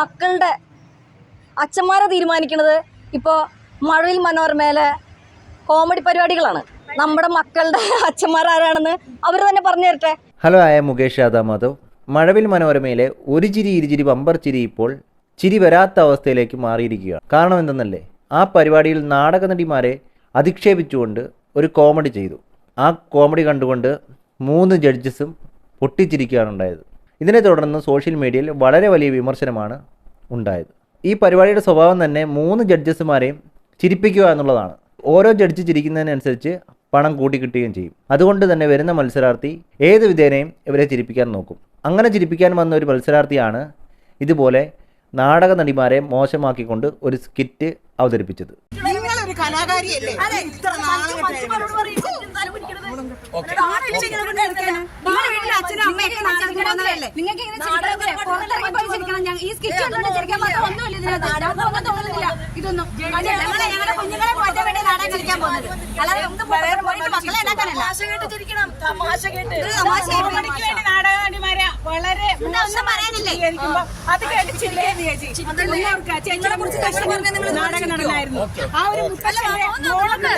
മക്കളുടെ അച്ഛന്മാരെ തീരുമാനിക്കുന്നത് ഇപ്പോൾ മഴവിൽ മനോരമയിലെ കോമഡി പരിപാടികളാണ്. നമ്മുടെ മക്കളുടെ അച്ഛന്മാർ ആരാണെന്ന് അവർ തന്നെ പറഞ്ഞു തരട്ടെ. ഹലോ ആയ മുകേഷ് യാദവ് മാധവ്. മഴവിൽ മനോരമയിലെ ഒരു ചിരി ഇരുചിരി ബമ്പർ ചിരി ഇപ്പോൾ ചിരി വരാത്ത അവസ്ഥയിലേക്ക് മാറിയിരിക്കുകയാണ്. കാരണം എന്തെന്നല്ലേ? ആ പരിപാടിയിൽ നാടക നടിമാരെ അധിക്ഷേപിച്ചുകൊണ്ട് ഒരു കോമഡി ചെയ്തു. ആ കോമഡി കണ്ടുകൊണ്ട് മൂന്ന് ജഡ്ജസും പൊട്ടിച്ചിരിക്കുകയാണ് ഉണ്ടായത്. ഇതിനെ തുടർന്ന് സോഷ്യൽ മീഡിയയിൽ വളരെ വലിയ വിമർശനമാണ് ഉണ്ടായത്. ഈ പരിപാടിയുടെ സ്വഭാവം തന്നെ മൂന്ന് ജഡ്ജസ്മാരെയും ചിരിപ്പിക്കുക എന്നുള്ളതാണ്. ഓരോ ജഡ്ജ് ചിരിക്കുന്നതിനനുസരിച്ച് പണം കൂട്ടി കിട്ടുകയും ചെയ്യും. അതുകൊണ്ട് തന്നെ വരുന്ന മത്സരാർത്ഥി ഏത് വിധേനയും ഇവരെ ചിരിപ്പിക്കാൻ നോക്കും. അങ്ങനെ ചിരിപ്പിക്കാൻ വന്ന ഒരു മത്സരാർത്ഥിയാണ് ഇതുപോലെ നാടക നടിമാരെ മോശമാക്കിക്കൊണ്ട് ഒരു സ്കിറ്റ് അവതരിപ്പിച്ചത്. നിങ്ങളൊരു കലാകാരിയല്ലേ? ഇത്ര നിങ്ങൾക്ക് ഇതൊന്നും. ഞങ്ങളെ ഞങ്ങളുടെ കുഞ്ഞുങ്ങളെ വേണ്ടി കളിക്കാൻ പോകുന്നത്. അല്ലാതെ നമുക്ക് വേറെ പോയിട്ട് മക്കളെ ഉണ്ടാക്കാനല്ല. ഇത് തമാശയായി. നാടകനടിമാരെ വളരെ എന്താ ഒന്നും പറയാനില്ലേ? ഇരിക്കുമ്പോ അത് കേട്ട് ചിരിക്കുകയും ചേച്ചി. എല്ലാവർക്കും ചേച്ചിയെ കുറിച്ച് നാടക നടന്നായിരുന്നു. ആ ഒരു മോളൊക്കെ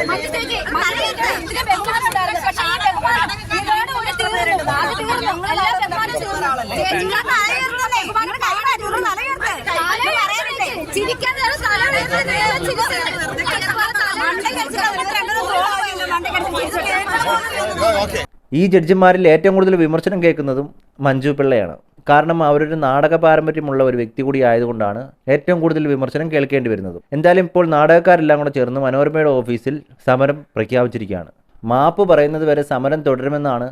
ഈ ജഡ്ജിമാരിൽ ഏറ്റവും കൂടുതൽ വിമർശനം കേൾക്കുന്നതും മഞ്ജു പിള്ളയാണ്. കാരണം അവരൊരു നാടക പാരമ്പര്യമുള്ള ഒരു വ്യക്തി കൂടി ആയതുകൊണ്ടാണ് ഏറ്റവും കൂടുതൽ വിമർശനം കേൾക്കേണ്ടി വരുന്നത്. എന്തായാലും ഇപ്പോൾ നാടകക്കാരെല്ലാം കൂടെ ചേർന്ന് മനോരമയുടെ ഓഫീസിൽ സമരം പ്രഖ്യാപിച്ചിരിക്കുകയാണ്. മാപ്പ് പറയുന്നത് വരെ സമരം തുടരുമെന്നാണ്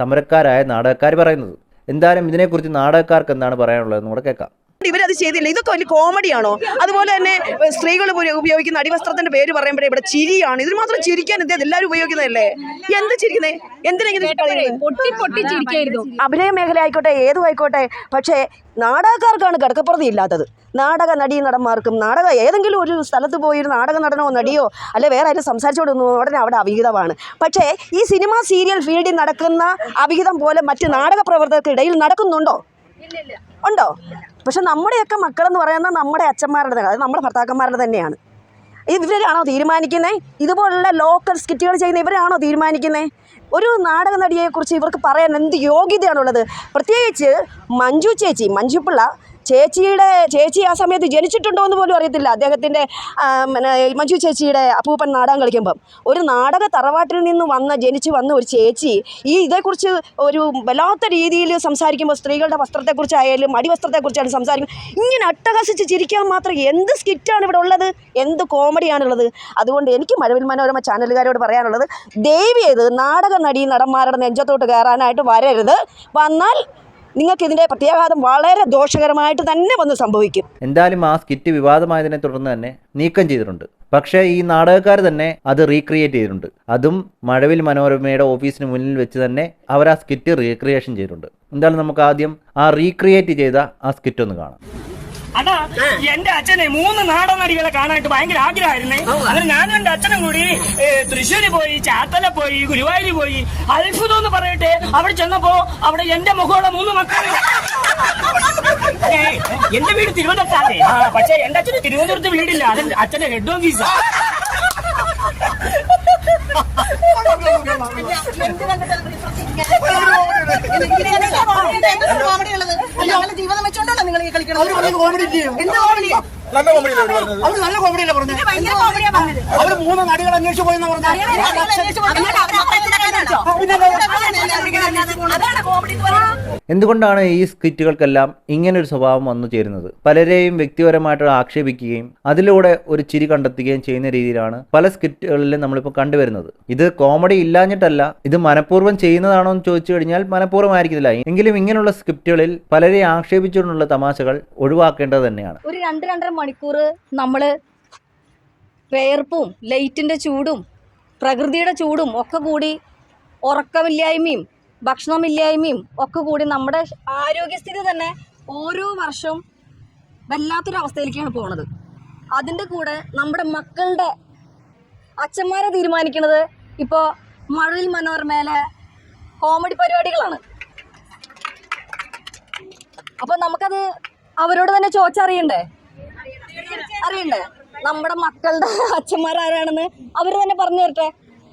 സമരക്കാരായ നാടകക്കാർ പറയുന്നത്. എന്തായാലും ഇതിനെക്കുറിച്ച് നാടകക്കാർക്ക് എന്താണ് പറയാനുള്ളതെന്ന് കൂടെ കേൾക്കാം. ഇവരത് ചെയ്തില്ല. ഇതൊക്കെ വലിയ കോമഡിയാണോ അതുപോലെ തന്നെ സ്ത്രീകൾ ഉപയോഗിക്കുന്ന അടിവസ്ത്രത്തിന്റെ പേര് പറയുമ്പോഴേ ഇവിടെ ചിരിയാണ്. ഇതിന് മാത്രം ചിരിക്കാൻ എന്തേ എല്ലാവരും ഉപയോഗിക്കുന്നതല്ലേ? എന്ത് ചിരിക്കുന്നേ? എന്തിനെങ്കിലും അഭിനയ മേഖല ആയിക്കോട്ടെ ഏതും ആയിക്കോട്ടെ. പക്ഷേ നാടകക്കാർക്കാണ് കിടക്കപ്പുറതി ഇല്ലാത്തത്. നാടക നടീ നടന്മാർക്കും നാടക ഏതെങ്കിലും ഒരു സ്ഥലത്ത് പോയി ഒരു നാടക നടനോ നടിയോ അല്ലെ വേറെ ആരും സംസാരിച്ചുകൊണ്ടിരുന്നു ഉടനെ അവിടെ അവിഹിതമാണ്. പക്ഷേ ഈ സിനിമ സീരിയൽ ഫീൽഡിൽ നടക്കുന്ന അവിഹിതം പോലെ മറ്റ് നാടക പ്രവർത്തകർക്കിടയിൽ നടക്കുന്നുണ്ടോ? ഉണ്ടോ? പക്ഷെ നമ്മുടെയൊക്കെ മക്കളെന്ന് പറയുന്നത് നമ്മുടെ അച്ഛന്മാരുടെ തന്നെ അത് നമ്മുടെ ഭർത്താക്കന്മാരുടെ തന്നെയാണ്. ഇവരാണോ തീരുമാനിക്കുന്നത് ഇതുപോലുള്ള ലോക്കൽ സ്കിറ്റുകൾ ചെയ്യുന്ന ഇവരാണോ തീരുമാനിക്കുന്നത് ഒരു നാടക നടിയെക്കുറിച്ച് ഇവർക്ക് പറയാൻ എന്ത് യോഗ്യതയാണുള്ളത്? പ്രത്യേകിച്ച് മഞ്ജു ചേച്ചി. മഞ്ജു പിള്ള ചേച്ചിയുടെ ചേച്ചി ആ സമയത്ത് ജനിച്ചിട്ടുണ്ടോ എന്ന് പോലും അറിയത്തില്ല. അദ്ദേഹത്തിന്റെ മഞ്ജു ചേച്ചിയുടെ അപ്പൂപ്പൻ നാടകം കളിക്കുമ്പം. ഒരു നാടക തറവാട്ടിൽ നിന്ന് വന്ന ജനിച്ച് വന്ന ഒരു ചേച്ചി ഈ ഇതേക്കുറിച്ച് ഒരു വല്ലാത്ത രീതിയിൽ സംസാരിക്കുമ്പോൾ സ്ത്രീകളുടെ വസ്ത്രത്തെക്കുറിച്ചായാലും അടിവസ്ത്രത്തെക്കുറിച്ചായാലും സംസാരിക്കും ഇങ്ങനെ അട്ടഹസിച്ച് ചിരിക്കാൻ മാത്രം എന്ത് സ്കിറ്റാണ് ഇവിടെ ഉള്ളത്? എന്ത് കോമഡിയാണുള്ളത്? അതുകൊണ്ട് എനിക്ക് മഴവിൽ മനോരമ ചാനലുകാരോട് പറയാനുള്ളത് ദയവേത് നാടക നടീ നടന്മാരുടെ നെഞ്ചത്തോട്ട് കയറാനായിട്ട് വരരുത്. വന്നാൽ നിങ്ങൾക്ക് ഇതിന്റെ പ്രത്യാഘാതം വളരെ ദോഷകരമായിട്ട് തന്നെ വന്ന് സംഭവിക്കും. എന്തായാലും ആ സ്കിറ്റ് വിവാദമായതിനെ തുടർന്ന് തന്നെ നീക്കം ചെയ്തിട്ടുണ്ട്. പക്ഷേ ഈ നാടകക്കാർ തന്നെ അത് റീക്രിയേറ്റ് ചെയ്തിട്ടുണ്ട്. അതും മഴവിൽ മനോരമയുടെ ഓഫീസിന് മുന്നിൽ വെച്ച് തന്നെ അവർ ആ സ്കിറ്റ് റീക്രിയേഷൻ ചെയ്തിട്ടുണ്ട്. എന്തായാലും നമുക്ക് ആദ്യം ആ റീക്രിയേറ്റ് ചെയ്ത ആ സ്കിറ്റ് ഒന്ന് കാണാം. അതാ എന്റെ അച്ഛനെ മൂന്ന് നാടൻ നടികളെ കാണാനായിട്ട് ഭയങ്കര ആഗ്രഹമായിരുന്നേ അങ്ങനെ ഞാനും എന്റെ അച്ഛനും കൂടി തൃശ്ശൂര് പോയി ചാത്തല പോയി ഗുരുവായൂര് പോയി അത്ഭുതം എന്ന് പറയട്ടെ അവിടെ ചെന്നപ്പോ അവിടെ എന്റെ മുഖമുള്ള മൂന്ന് മക്കൾ ഏ, എന്റെ വീട് തിരുവനന്തപുരത്താണേ പക്ഷെ എന്റെ അച്ഛന് തിരുവനന്തപുരത്ത് വീടില്ല അതെന്റെ അച്ഛന്റെ ഹെഡ് ഓഫീസാ ഞങ്ങളുടെ നിങ്ങൾ ഈ കളിക്കണം എന്ത് കോമഡി നല്ല കോമഡിയല്ലേ അവർ നല്ല കോമഡിയല്ലേ പറഞ്ഞത്? ഭയങ്കര കോമഡിയാ പറഞ്ഞത് അവർ മൂന്ന് നടികൾ അന്വേഷിച്ചു പോയെന്ന് പറഞ്ഞു എന്തുകൊണ്ടാണ് ഈ സ്കിറ്റുകൾക്കെല്ലാം ഇങ്ങനൊരു സ്വഭാവം വന്നു ചേരുന്നത്? പലരെയും വ്യക്തിപരമായിട്ട് ആക്ഷേപിക്കുകയും അതിലൂടെ ഒരു ചിരി കണ്ടെത്തുകയും ചെയ്യുന്ന രീതിയിലാണ് പല സ്കിറ്റുകളിലും നമ്മളിപ്പോൾ കണ്ടുവരുന്നത്. ഇത് കോമഡി ഇല്ലാഞ്ഞിട്ടല്ല ഇത് മനഃപൂർവം ചെയ്യുന്നതാണോ എന്ന് ചോദിച്ചു കഴിഞ്ഞാൽ മനഃപൂർവമായിരിക്കില്ല എങ്കിലും ഇങ്ങനെയുള്ള സ്ക്രിപ്റ്റുകളിൽ പലരെ ആക്ഷേപിച്ചുകൊണ്ടുള്ള തമാശകൾ ഒഴിവാക്കേണ്ടത് തന്നെയാണ്. ഒരു രണ്ട് രണ്ടര മണിക്കൂർ നമ്മൾ വേർപ്പും ലൈറ്റിന്റെ ചൂടും പ്രകൃതിയുടെ ചൂടും ഒക്കെ കൂടി ഉറക്കമില്ലായ്മയും ഭക്ഷണമില്ലായ്മയും ഒക്കെ കൂടി നമ്മുടെ ആരോഗ്യസ്ഥിതി തന്നെ ഓരോ വർഷവും വല്ലാത്തൊരു അവസ്ഥയിലേക്കാണ് പോണത്. അതിന്റെ കൂടെ നമ്മുടെ മക്കളുടെ അച്ഛന്മാരെ തീരുമാനിക്കുന്നത് ഇപ്പോൾ മഴവിൽ മനോരമയിലെ കോമഡി പരിപാടികളാണ്. അപ്പോൾ നമുക്കത് അവരോട് തന്നെ ചോദിച്ചറിയണ്ടേ? അറിയണ്ടേ? നമ്മുടെ മക്കളുടെ അച്ഛന്മാരാരാണെന്ന് അവർ തന്നെ പറഞ്ഞു തരട്ടെ?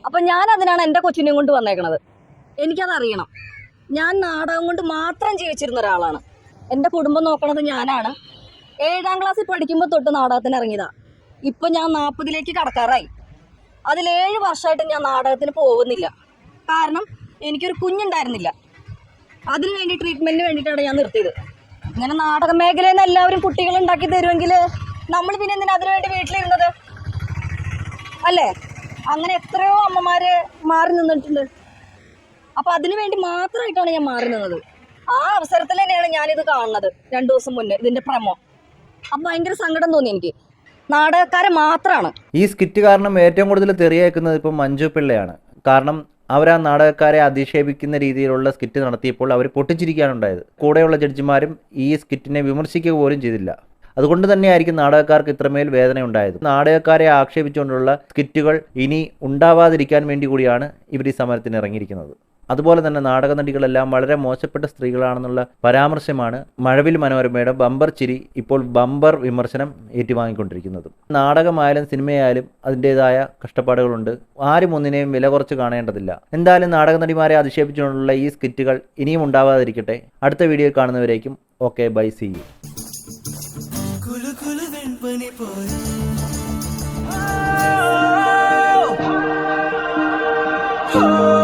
അപ്പം ഞാൻ അതിനാണ് എന്റെ കൊച്ചിനെയും കൊണ്ട് വന്നേക്കണത്. എനിക്കത് അറിയണം ഞാൻ നാടകം കൊണ്ട് മാത്രം ജീവിച്ചിരുന്ന ഒരാളാണ്. എന്റെ കുടുംബം നോക്കണത് ഞാനാണ്. ഏഴാം ക്ലാസ്സിൽ പഠിക്കുമ്പോൾ തൊട്ട് നാടകത്തിന് ഇറങ്ങിയതാ. ഇപ്പൊ ഞാൻ നാൽപ്പതിലേക്ക് കടക്കാറായി. അതിലേഴ് വർഷമായിട്ട് ഞാൻ നാടകത്തിന് പോകുന്നില്ല. കാരണം എനിക്കൊരു കുഞ്ഞുണ്ടായിരുന്നില്ല. അതിന് വേണ്ടി ട്രീറ്റ്മെന്റിന് വേണ്ടിയിട്ടാണ് ഞാൻ നിർത്തിയത്. അങ്ങനെ നാടക മേഖലയിൽ നിന്ന് എല്ലാവരും കുട്ടികൾ ഉണ്ടാക്കി തരുമെങ്കിൽ നമ്മൾ പിന്നെ എന്തിനാ അതിനു വേണ്ടി വീട്ടിലിരുന്നത്? അല്ലേ? അങ്ങനെ എത്രയോ അമ്മമാര് മാറി നിന്നിട്ടുണ്ട്. അപ്പൊ അതിനു വേണ്ടി മാത്രമായിട്ടാണ് ഞാൻ മാറി നിന്നത് ആ അവസരത്തിൽ തന്നെയാണ് ഞാനിത് കാണുന്നത് രണ്ടു ദിവസം മുന്നേ ഇതിന്റെ പ്രമോ. അപ്പൊ ഭയങ്കര സങ്കടം തോന്നി എനിക്ക്. നാടകക്കാരെ മാത്രമാണ് ഈ സ്കിറ്റ് കാരണം ഏറ്റവും കൂടുതൽ തെറിയേക്കുന്നത് ഇപ്പം മഞ്ജു പിള്ളയാണ്. കാരണം അവർ ആ നാടകക്കാരെ അധിക്ഷേപിക്കുന്ന രീതിയിലുള്ള സ്കിറ്റ് നടത്തിയപ്പോൾ അവർ പൊട്ടിച്ചിരിക്കുകയാണ് ഉണ്ടായത്. കൂടെയുള്ള ജഡ്ജിമാരും ഈ സ്കിറ്റിനെ വിമർശിക്കുക പോലും ചെയ്തില്ല. അതുകൊണ്ട് തന്നെയായിരിക്കും നാടകക്കാർക്ക് ഇത്രമേൽ വേദന ഉണ്ടായത്. നാടകക്കാരെ ആക്ഷേപിച്ചുകൊണ്ടുള്ള സ്കിറ്റുകൾ ഇനി ഉണ്ടാവാതിരിക്കാൻ വേണ്ടി കൂടിയാണ് ഇവർ ഈ സമരത്തിന് ഇറങ്ങിയിരിക്കുന്നത്. അതുപോലെ തന്നെ നാടക നടികളെല്ലാം വളരെ മോശപ്പെട്ട സ്ത്രീകളാണെന്നുള്ള പരാമർശമാണ് മഴവിൽ മനോരമയുടെ ബമ്പർ ചിരി ഇപ്പോൾ ബമ്പർ വിമർശനം ഏറ്റുവാങ്ങിക്കൊണ്ടിരിക്കുന്നത്. നാടകമായാലും സിനിമയായാലും അതിന്റെതായ കഷ്ടപ്പാടുകളുണ്ട്. ആരും ഒന്നിനെയും വില കുറച്ച് കാണേണ്ടതില്ല. എന്തായാലും നാടക നടിമാരെ അധിക്ഷേപിച്ചുകൊണ്ടുള്ള ഈ സ്കിറ്റുകൾ ഇനിയും ഉണ്ടാവാതിരിക്കട്ടെ. അടുത്ത വീഡിയോ കാണുന്നവരേക്കും okay bye see you. Oh